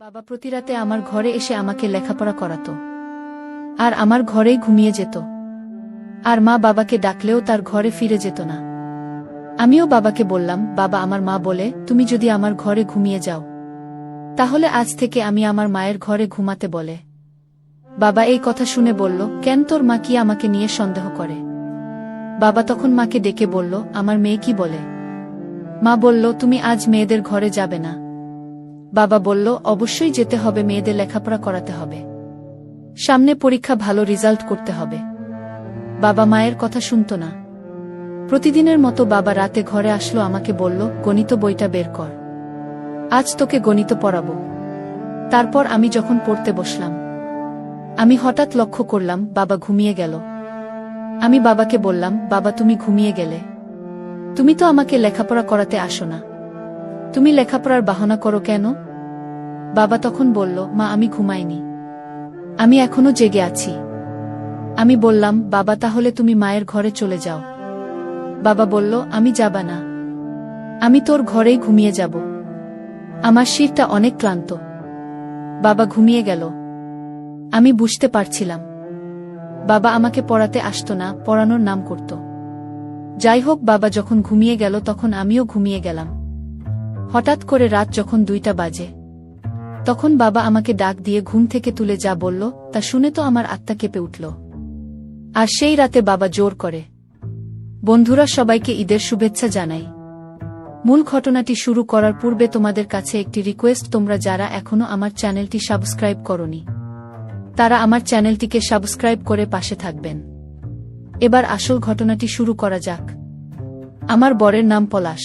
বাবা প্রতি রাতে আমার ঘরে এসে আমাকে লেখাপড়া করাতো। আর আমার ঘরেই ঘুমিয়ে যেত। আর মা বাবাকে ডাকলেও তার ঘরে ফিরে যেত না। আমিও বাবাকে বললাম, বাবা, আমার মা বলে, তুমি যদি আমার ঘরে ঘুমিয়ে যাও, তাহলে আজ থেকে আমি আমার মায়ের ঘরে ঘুমাতে বলে। বাবা এই কথা শুনে বলল, কেন তোর মা কি আমাকে নিয়ে সন্দেহ করে? বাবা তখন মাকে ডেকে বলল, আমার মেয়ে কি বলে? মা বলল, তুমি আজ মেয়েদের ঘরে যাবে না। বাবা বলল, অবশ্যই যেতে হবে, মেয়েদের লেখাপড়া করাতে হবে। সামনে পরীক্ষা, ভালো রেজাল্ট করতে হবে। বাবা মায়ের কথা শুনত না। প্রতিদিনের মতো বাবা রাতে ঘরে আসলো, আমাকে বলল, গণিত বইটা বের কর। আজ তোকে গণিত পড়াবো। তারপর আমি যখন পড়তে বসলাম, আমি হঠাৎ লক্ষ্য করলাম, বাবা ঘুমিয়ে গেল। আমি বাবাকে বললাম, বাবা, তুমি ঘুমিয়ে গেলে। তুমি তো আমাকে লেখাপড়া করাতে আসো না। তুমি লেখাপড়ার বাহনা করো কেন? বাবা তখন বলল, মা, আমি ঘুমাইনি। আমি এখনও জেগে আছি। আমি বললাম, বাবা, তাহলে তুমি মায়ের ঘরে চলে যাও। বাবা বলল, আমি যাবা না। আমি তোর ঘরেই ঘুমিয়ে যাব। আমার শিরটা অনেক ক্লান্ত। বাবা ঘুমিয়ে গেল। আমি বুঝতে পারছিলাম। বাবা আমাকে পড়াতে আসতো না, পড়ানোর নাম করত। যাই হোক, বাবা যখন ঘুমিয়ে গেল, তখন আমিও ঘুমিয়ে গেলাম। হঠাৎ করে রাত যখন দুইটা বাজে। তখন বাবা আমাকে ডাক দিয়ে ঘুম থেকে তুলে যা বলল, তা শুনে তো আমার আত্মা কেঁপে উঠল। আর সেই রাতে বাবা জোর করে, বন্ধুরা, সবাইকে ঈদের শুভেচ্ছা জানাই। মূল ঘটনাটি শুরু করার পূর্বে তোমাদের কাছে একটি রিকোয়েস্ট তোমরা যারা এখনও আমার চ্যানেলটি সাবস্ক্রাইব করনি, তারা আমার চ্যানেলটিকে সাবস্ক্রাইব করে পাশে থাকবেন। এবার আসল ঘটনাটি শুরু করা যাক। আমার বরের নাম পলাশ।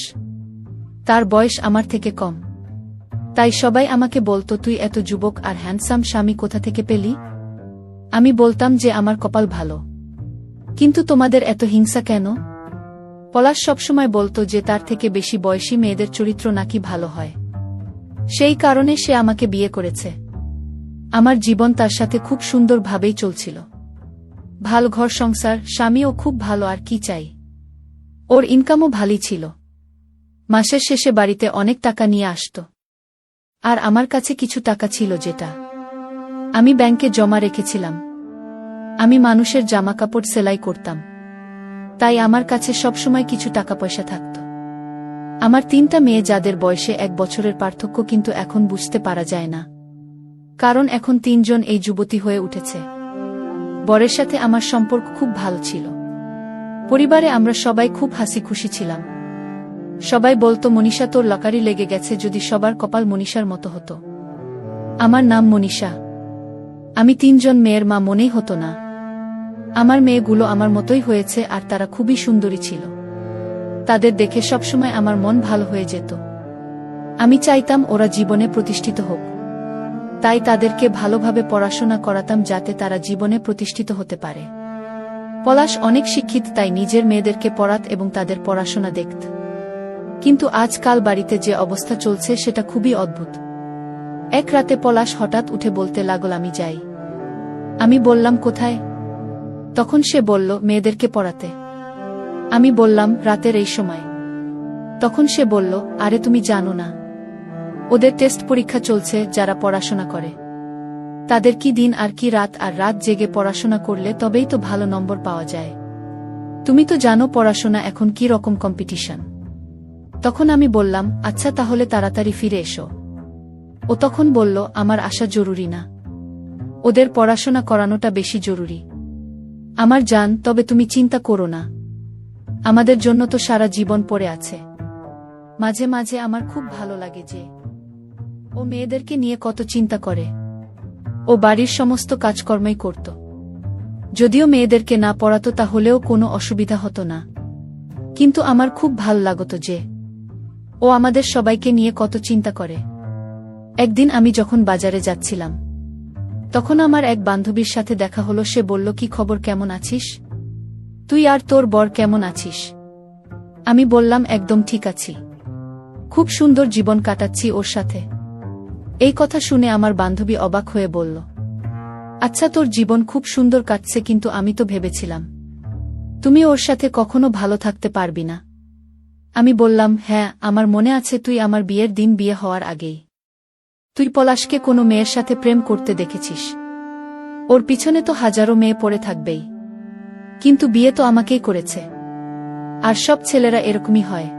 তার বয়স আমার থেকে কম। তাই সবাই আমাকে বলতো, তুই এত যুবক আর হ্যান্ডসাম স্বামী কোথা থেকে পেলি? আমি বলতাম যে আমার কপাল ভালো। কিন্তু তোমাদের এত হিংসা কেন? পলাশ সবসময় বলতো যে তার থেকে বেশি বয়সী মেয়েদের চরিত্র নাকি ভালো হয়। সেই কারণে সে আমাকে বিয়ে করেছে। আমার জীবন তার সাথে খুব সুন্দরভাবেই চলছিল। ভালো ঘর সংসার, স্বামীও খুব ভালো, আর কি চাই? ওর ইনকামও ভালোই ছিল। মাসের শেষে বাড়িতে অনেক টাকা নিয়ে আসত। আর আমার কাছে কিছু টাকা ছিল যেটা। আমি ব্যাংকে জমা রেখেছিলাম। আমি মানুষের জামা কাপড় সেলাই করতাম। তাই আমার কাছে সবসময় কিছু টাকা পয়সা থাকত। আমার তিনটা মেয়ে যাদের বয়সে এক বছরের পার্থক্য কিন্তু এখন বুঝতে পারা যায় না। কারণ এখন তিনজন এই যুবতী হয়ে উঠেছে। বরের সাথে আমার সম্পর্ক খুব ভালো ছিল। পরিবারে আমরা সবাই খুব হাসি খুশি ছিলাম। সবাই বলতো, মনীষা, তোর লকারি লেগে গেছে যদি সবার কপাল মনীষার মতো হতো। আমার নাম মনীষা। আমি তিনজন মেয়ের মা, মনেই হতো না। আমার মেয়েগুলো আমার মতোই হয়েছে আর তারা খুবই সুন্দরী ছিল। তাদের দেখে সবসময় আমার মন ভালো হয়ে যেত। আমি চাইতাম ওরা জীবনে প্রতিষ্ঠিত হোক। তাই তাদেরকে ভালোভাবে পড়াশোনা করাতাম যাতে তারা জীবনে প্রতিষ্ঠিত হতে পারে। পলাশ অনেক শিক্ষিত, তাই নিজের মেয়েদেরকে পড়াত এবং তাদের পড়াশোনা দেখত। কিন্তু আজকাল বাড়িতে যে অবস্থা চলছে সেটা খুবই অদ্ভুত। এক রাতে পলাশ হঠাৎ উঠে বলতে লাগল, আমি যাই। আমি বললাম, কোথায়? তখন সে বলল, মেয়েদেরকে পড়াতে। আমি বললাম, রাতের এই সময়। তখন সে বলল, আরে তুমি জানো না। ওদের টেস্ট পরীক্ষা চলছে, যারা পড়াশোনা করে। তাদের কি দিন আর কি রাত, আর রাত জেগে পড়াশোনা করলে তবেই তো ভালো নম্বর পাওয়া যায়। তুমি তো জানো পড়াশোনা এখন কি রকম কম্পিটিশন তখন আমি বললাম আচ্ছা তাহলে তাড়াতাড়ি ফিরে এসো। ও তখন বলল, আমার আসা জরুরি না। ওদের পড়াশোনা করানোটা বেশি জরুরি। আমার জান, তবে তুমি চিন্তা করো না। আমাদের জন্য তো সারা জীবন পড়ে আছে। মাঝে মাঝে আমার খুব ভালো লাগে যে ও মেয়েদেরকে নিয়ে কত চিন্তা করে। ও বাড়ির সমস্ত কাজকর্মই করত। যদিও মেয়েদেরকে না পড়াতো তাহলেও কোনো অসুবিধা হতো না। কিন্তু আমার খুব ভালো লাগত যে ও আমাদের সবাইকে নিয়ে কত চিন্তা করে। একদিন আমি যখন বাজারে যাচ্ছিলাম, তখন আমার এক বান্ধবীর সাথে দেখা হলো, সে বলল, কি খবর, কেমন আছিস? তুই আর তোর বর কেমন আছিস? আমি বললাম, একদম ঠিক আছি। খুব সুন্দর জীবন কাটাচ্ছি ওর সাথে। এই কথা শুনে আমার বান্ধবী অবাক হয়ে বলল আচ্ছা তোর জীবন খুব সুন্দর কাটছে, কিন্তু আমি তো ভেবেছিলাম। তুমি ওর সাথে কখনো ভালো থাকতে পারবি না। আমি বললাম হ্যাঁ আমার মনে আছে তুই আমার বিয়ের দিন বিয়ে হওয়ার আগেই। তুই পলাশকে কোনো মেয়ের সাথে প্রেম করতে দেখেছিস। ওর পিছনে তো হাজারো মেয়ে পড়ে থাকবেই। কিন্তু বিয়ে তো আমাকেই করেছে। আর সব ছেলেরা এরকমই হয়।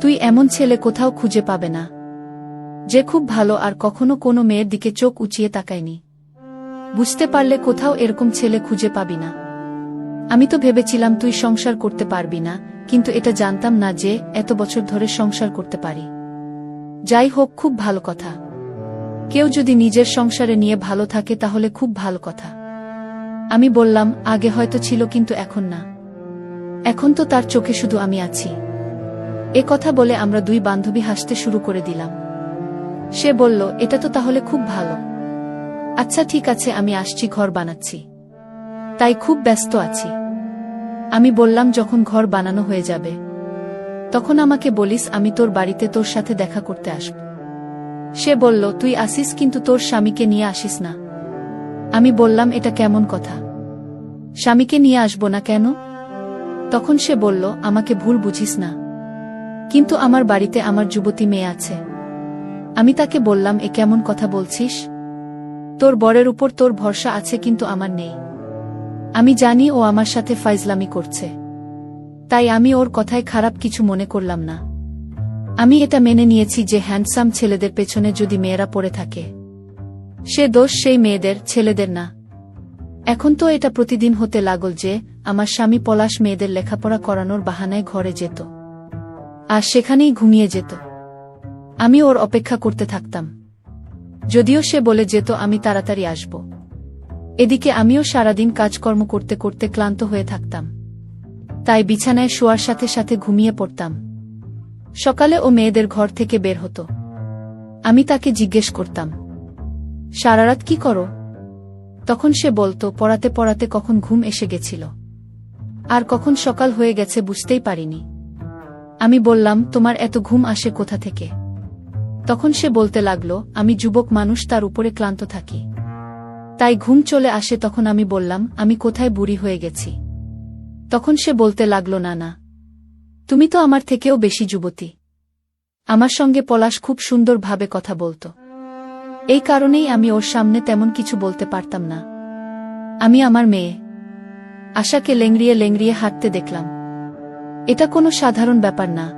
তুই এমন ছেলে কোথাও খুঁজে পাবে না। যে খুব ভালো আর কখনো কোনো মেয়ের দিকে চোখ উঁচিয়ে তাকায়নি। বুঝতে পারলে কোথাও এরকম ছেলে খুঁজে পাবি না। আমি তো ভেবেছিলাম তুই সংসার করতে পারবি না, কিন্তু এটা জানতাম না যে এত বছর ধরে সংসার করতে পারি। যাই হোক, খুব ভালো কথা। কেউ যদি নিজের সংসারে নিয়ে ভালো থাকে তাহলে খুব ভালো কথা। আমি বললাম, আগে হয়তো ছিল কিন্তু এখন না। এখন তো তার চোখে শুধু আমি আছি। এ কথা বলে আমরা দুই বান্ধবী হাসতে শুরু করে দিলাম। সে বলল, এটা তো তাহলে খুব ভালো। আচ্ছা ঠিক আছে, আমি আসছি, ঘর বানাচ্ছি। তাই খুব ব্যস্ত আছি। আমি বললাম, যখন ঘর বানানো হয়ে যাবে, তখন আমাকে বলিস আমি তোর বাড়িতে তোর সাথে দেখা করতে আসব। সে বলল, তুই আসিস, কিন্তু তোর স্বামীকে নিয়ে আসিস না। আমি বললাম, এটা কেমন কথা? স্বামীকে নিয়ে আসব না কেন? তখন সে বলল, আমাকে ভুল বুঝিস না, কিন্তু আমার বাড়িতে আমার যুবতী মেয়ে আছে। আমি তাকে বললাম, এ কেমন কথা বলছিস? তোর বরের উপর তোর ভরসা আছে, কিন্তু আমার নেই। আমি জানি ও আমার সাথে ফাইজলামি করছে। তাই আমি ওর কথায় খারাপ কিছু মনে করলাম না। আমি এটা মেনে নিয়েছি যে হ্যান্ডসাম ছেলেদের পেছনে যদি মেয়েরা পড়ে থাকে। সে দোষ সেই মেয়েদের, ছেলেদের না। এখন তো এটা প্রতিদিন হতে লাগল যে, আমার স্বামী পলাশ মেয়েদের লেখাপড়া করানোর বাহানায় ঘরে যেত। আর সেখানেই ঘুমিয়ে যেত। আমি ওর অপেক্ষা করতে থাকতাম। যদিও সে বলে যেত, আমি তাড়াতাড়ি আসব। এদিকে আমিও সারাদিন কাজকর্ম করতে করতে ক্লান্ত হয়ে থাকতাম। তাই বিছানায় শোয়ার সাথে সাথে ঘুমিয়ে পড়তাম। সকালে ও মেয়েদের ঘর থেকে বের হতো। আমি তাকে জিজ্ঞেস করতাম সারারাত কি করো? তখন সে বলতো, পড়াতে পড়াতে কখন ঘুম এসে গেছিল। আর কখন সকাল হয়ে গেছে বুঝতেই পারিনি। আমি বললাম, তোমার এত ঘুম আসে কোথা থেকে? তখন সে বলতে লাগল, আমি যুবক মানুষ, তার উপরে ক্লান্ত থাকি। তাই ঘুম চলে আসে তখন আমি বললাম, আমি কোথায় বুড়ি হয়ে গেছি? তখন সে বলতে লাগল না না তুমি তো আমার থেকেও বেশি যুবতী। আমার সঙ্গে পলাশ খুব সুন্দরভাবে কথা বলত। এই কারণেই আমি ওর সামনে তেমন কিছু বলতে পারতাম না। আমি আমার মেয়ে। আশাকে লেংড়িয়ে লেংড়িয়ে হাঁটতে দেখলাম। এটা কোনো সাধারণ ব্যাপার না।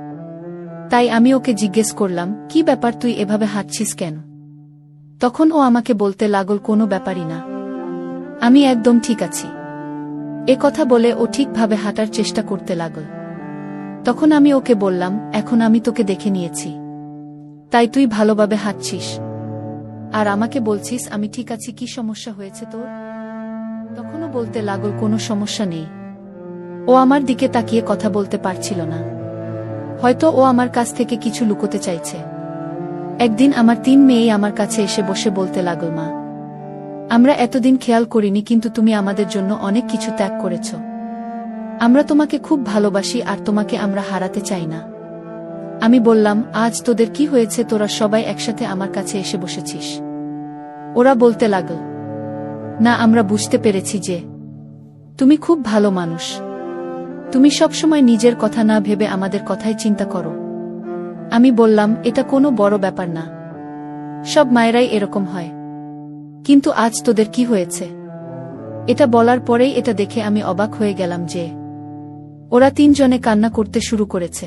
তাই আমি ওকে জিজ্ঞেস করলাম, কি ব্যাপার তুই এভাবে হাঁটছিস কেন? তখন ও আমাকে বলতে লাগল, কোনো ব্যাপারই না। আমি একদম ঠিক আছি। এ কথা বলে ও ঠিকভাবে হাঁটার চেষ্টা করতে লাগল। তখন আমি ওকে বললাম, এখন আমি তোকে দেখে নিয়েছি। তাই তুই ভালোভাবে হাঁটছিস। আর আমাকে বলছিস, আমি ঠিক আছি, কি সমস্যা হয়েছে তোর? তখনও বলতে লাগল, কোনো সমস্যা নেই। ও আমার দিকে তাকিয়ে কথা বলতে পারছিল না। হয়তো ও আমার কাছ থেকে কিছু লুকোতে চাইছে। একদিন আমার তিন মেয়েই আমার কাছে এসে বসে বলতে লাগল, মা, আমরা এতদিন খেয়াল করিনি, কিন্তু তুমি আমাদের জন্য অনেক কিছু ত্যাগ করেছ। আমরা তোমাকে খুব ভালোবাসি আর তোমাকে আমরা হারাতে চাই না। আমি বললাম, আজ তোদের কি হয়েছে? তোরা সবাই একসাথে আমার কাছে এসে বসেছিস। ওরা বলতে লাগল, না, আমরা বুঝতে পেরেছি যে তুমি খুব ভালো মানুষ। তুমি সবসময় নিজের কথা না ভেবে আমাদের কথাই চিন্তা করো। আমি বললাম, এটা কোনো বড় ব্যাপার না। সব মায়েরাই এরকম হয়। কিন্তু আজ তোদের কি হয়েছে? এটা বলার পরেই এটা দেখে আমি অবাক হয়ে গেলাম যে, ওরা তিনজনে কান্না করতে শুরু করেছে।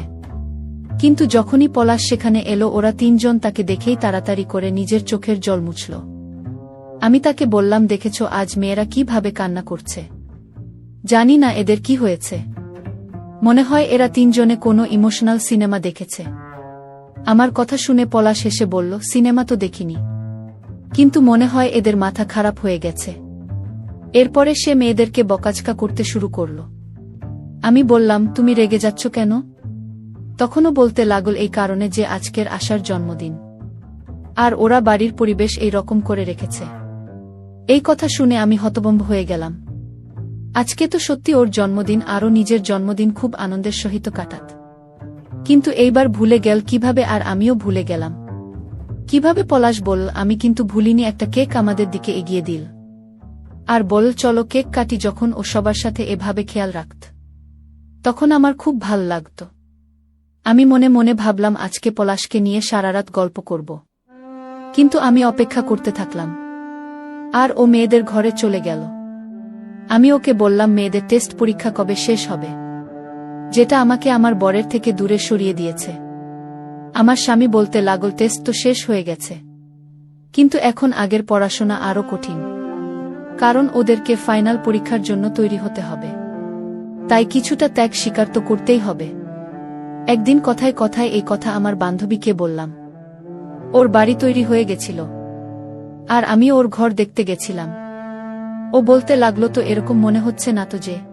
কিন্তু যখনই পলাশ সেখানে এলো, ওরা তিনজন তাকে দেখেই তাড়াতাড়ি করে নিজের চোখের জল মুছল। আমি তাকে বললাম, দেখেছ, আজ মেয়েরা কীভাবে কান্না করছে? জানি না এদের কি হয়েছে। মনে হয় এরা তিনজনে কোনো ইমোশনাল সিনেমা দেখেছে। আমার কথা শুনে পলা শেষে বলল, সিনেমা তো দেখিনি। কিন্তু মনে হয় এদের মাথা খারাপ হয়ে গেছে। এরপরে সে মেয়েদেরকে বকাচকা করতে শুরু করল। আমি বললাম, তুমি রেগে যাচ্ছ কেন? তখনও বলতে লাগল এই কারণে যে আজকের আসার জন্মদিন। আর ওরা বাড়ির পরিবেশ এই রকম করে রেখেছে। এই কথা শুনে আমি হতবম্ব হয়ে গেলাম। আজকে তো সত্যি ওর জন্মদিন, আরও নিজের জন্মদিন খুব আনন্দের সহিত কাটাত। কিন্তু এইবার ভুলে গেল কীভাবে আর আমিও ভুলে গেলাম। কীভাবে পলাশ বল আমি কিন্তু ভুলিনি, একটা কেক আমাদের দিকে এগিয়ে দিল। আর বল চলো কেক কাটি যখন ও সবার সাথে এভাবে খেয়াল রাখত। তখন আমার খুব ভালো লাগত। আমি মনে মনে ভাবলাম, আজকে পলাশকে নিয়ে সারারাত গল্প করব। কিন্তু আমি অপেক্ষা করতে থাকলাম। আর ও মেয়েদের ঘরে চলে গেল। আমি ওকে বললাম, মেয়েদের টেস্ট পরীক্ষা কবে শেষ হবে? যেটা আমাকে আমার বরের থেকে দূরে সরিয়ে দিয়েছে। আমার স্বামী বলতে লাগল, টেস্ট তো শেষ হয়ে গেছে। কিন্তু এখন আগের পড়াশোনা আরও কঠিন। কারণ ওদেরকে ফাইনাল পরীক্ষার জন্য তৈরি হতে হবে। তাই কিছুটা ত্যাগ স্বীকার তো করতেই হবে। একদিন কথায় কথায় এই কথা আমার বান্ধবীকে বললাম। ওর বাড়ি তৈরি হয়ে গেছিল। আর আমি ওর ঘর দেখতে গেছিলাম। ও বলতে লাগল, তো এরকম মনে হচ্ছে না তো যে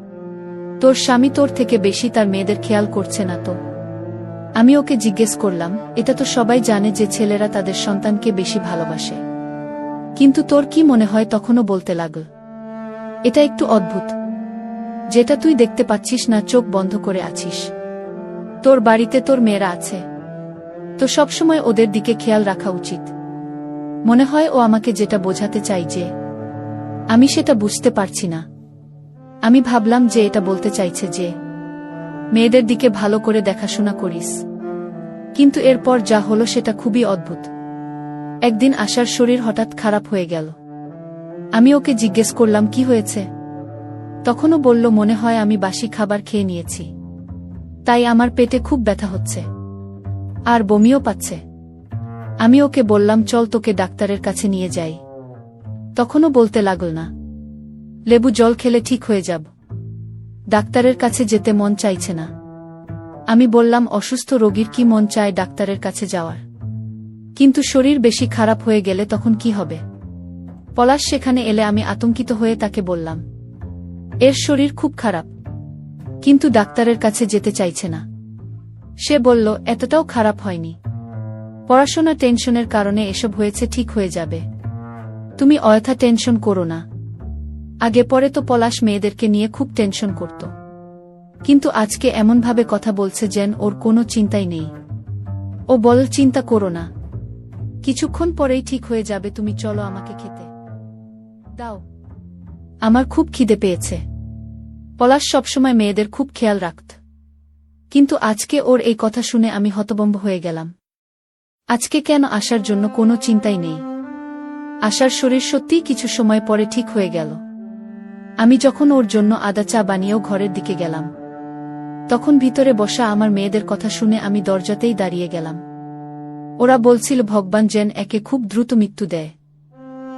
তোর স্বামী তোর থেকে বেশি তার মেয়েদের খেয়াল করছে না তো। আমি ওকে জিজ্ঞেস করলাম, এটা তো সবাই জানে যে ছেলেরা তাদের সন্তানকে বেশি ভালোবাসে। কিন্তু তোর কি মনে হয় তখনও বলতে লাগল এটা একটু অদ্ভুত। যেটা তুই দেখতে পাচ্ছিস না, চোখ বন্ধ করে আছিস। তোর বাড়িতে তোর মেয়েরা আছে। তো সবসময় ওদের দিকে খেয়াল রাখা উচিত। মনে হয় ও আমাকে যেটা বোঝাতে চাই যে, আমি সেটা বুঝতে পারছি না। আমি ভাবলাম যে এটা বলতে চাইছে যে, মেয়েদের দিকে ভালো করে দেখাশোনা করিস। কিন্তু এরপর যা হলো সেটা খুবই অদ্ভুত। একদিন আশার শরীর হঠাৎ খারাপ হয়ে গেল। আমি ওকে জিজ্ঞেস করলাম, কি হয়েছে? তখনও বলল, মনে হয় আমি বাসি খাবার খেয়ে নিয়েছি। তাই আমার পেটে খুব ব্যথা হচ্ছে। আর বমিও পাচ্ছে। আমি ওকে বললাম, চল তোকে ডাক্তারের কাছে নিয়ে যাই। তখনও বলতে লাগল না। লেবু জল খেলে ঠিক হয়ে যাব। ডাক্তারের কাছে যেতে মন চাইছে না। আমি বললাম, অসুস্থ রোগীর কি মন চায় ডাক্তারের কাছে যাওয়ার? কিন্তু শরীর বেশি খারাপ হয়ে গেলে তখন কি হবে? পলাশ সেখানে এলে আমি আতঙ্কিত হয়ে তাকে বললাম, এর শরীর খুব খারাপ। কিন্তু ডাক্তারের কাছে যেতে চাইছে না। সে বলল, এতটাও খারাপ হয়নি। পড়াশোনা টেনশনের কারণে এসব হয়েছে, ঠিক হয়ে যাবে। তুমি অযথা টেনশন করো না। আগে পরে তো পলাশ মেয়েদেরকে নিয়ে খুব টেনশন করত। কিন্তু আজকে এমনভাবে কথা বলছে যেন ওর কোনো চিন্তাই নেই। ও বল, চিন্তা করো না। কিছুক্ষণ পরেই ঠিক হয়ে যাবে, তুমি চলো আমাকে খেতে। দাও। আমার খুব খিদে পেয়েছে। পলাশ সবসময় মেয়েদের খুব খেয়াল রাখত। কিন্তু আজকে ওর এই কথা শুনে আমি হতবম্ব হয়ে গেলাম। আজকে কেন আসার জন্য কোনো চিন্তাই নেই। আশার শরীর সত্যিই কিছু সময় পরে ঠিক হয়ে গেল। আমি যখন ওর জন্য আদা চা বানিয়েও ঘরের দিকে গেলাম। তখন ভিতরে বসা আমার মেয়েদের কথা শুনে আমি দরজাতেই দাঁড়িয়ে গেলাম। ওরা বলছিল, ভগবান যেন একে খুব দ্রুত মৃত্যু দেয়।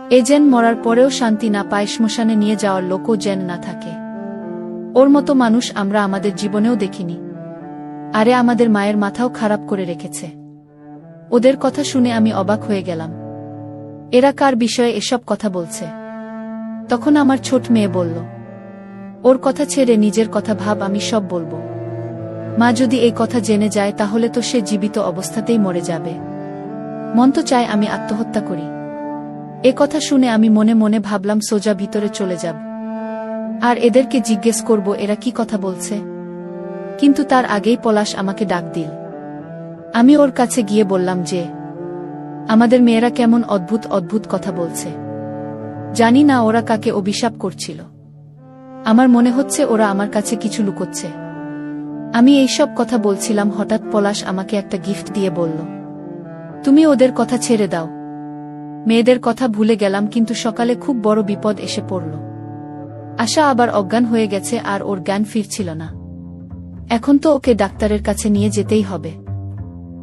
এ যেন মরার পরেও শান্তি না পায়, শ্মশানে নিয়ে যাওয়ার লোকও যেন না থাকে। ওর মতো মানুষ আমরা আমাদের জীবনেও দেখিনি। আরে আমাদের মায়ের মাথাও খারাপ করে রেখেছে। ওদের কথা শুনে আমি অবাক হয়ে গেলাম। এরা কার বিষয়ে এসব কথা বলছে? তখন আমার ছোট মেয়ে বলল, ওর কথা ছেড়ে নিজের কথা ভাব, আমি সব বলব। মা যদি এই কথা জেনে যায়, তাহলে তো সে জীবিত অবস্থাতেই মরে যাবে। মন তো চায় আমি আত্মহত্যা করি। এ কথা শুনে আমি মনে মনে ভাবলাম, সোজা ভিতরে চলে যাব। আর এদেরকে জিজ্ঞেস করব, এরা কি কথা বলছে? কিন্তু তার আগেই পলাশ আমাকে ডাক দিল। আমি ওর কাছে গিয়ে বললাম যে, আমাদের মেয়েরা কেমন অদ্ভুত অদ্ভুত কথা বলছে। জানি না ওরা কাকে অভিশাপ করছিল। আমার মনে হচ্ছে ওরা আমার কাছে কিছু লুকোচ্ছে। আমি এইসব কথা বলছিলাম, হঠাৎ পলাশ আমাকে একটা গিফট দিয়ে বলল, তুমি ওদের কথা ছেড়ে দাও। মেয়েদের কথা ভুলে গেলাম, কিন্তু সকালে খুব বড় বিপদ এসে পড়ল। আশা আবার অজ্ঞান হয়ে গেছে আর ওর জ্ঞান ফিরছিল না। এখন তো ওকে ডাক্তারের কাছে নিয়ে যেতেই হবে।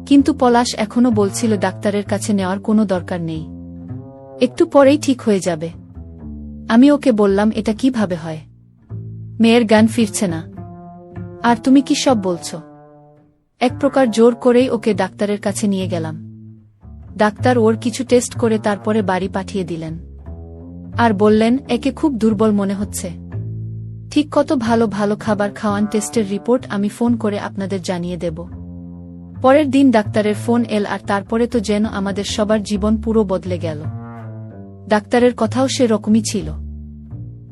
কিন্তু পলাশ এখনও বলছিল, ডাক্তারের কাছে নেওয়ার কোনো দরকার নেই। একটু পরেই ঠিক হয়ে যাবে। আমি ওকে বললাম, এটা কীভাবে হয়? মেয়ের গান ফিরছে না। আর তুমি কি সব বলছ? এক প্রকার জোর করেই ওকে ডাক্তারের কাছে নিয়ে গেলাম। ডাক্তার ওর কিছু টেস্ট করে তারপরে বাড়ি পাঠিয়ে দিলেন। আর বললেন, একে খুব দুর্বল মনে হচ্ছে। ঠিক কত ভালো ভালো খাবার খাওয়ান টেস্টের রিপোর্ট আমি ফোন করে আপনাদের জানিয়ে দেব। পরের দিন ডাক্তারের ফোন এল আর তারপরে তো যেন আমাদের সবার জীবন পুরো বদলে গেল। ডাক্তারের কথাও সে রকমই ছিল।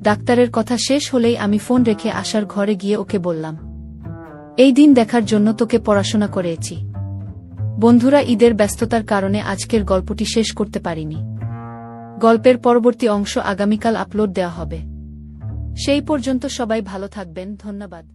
ডাক্তারের কথা শেষ হলেই আমি ফোন রেখে আসার ঘরে গিয়ে ওকে বললাম, এই দিন দেখার জন্য তোকে পড়াশোনা করেছি। বন্ধুরা, ঈদের ব্যস্ততার কারণে আজকের গল্পটি শেষ করতে পারিনি। গল্পের পরবর্তী অংশ আগামীকাল আপলোড দেওয়া হবে। সেই পর্যন্ত সবাই ভালো থাকবেন, ধন্যবাদ।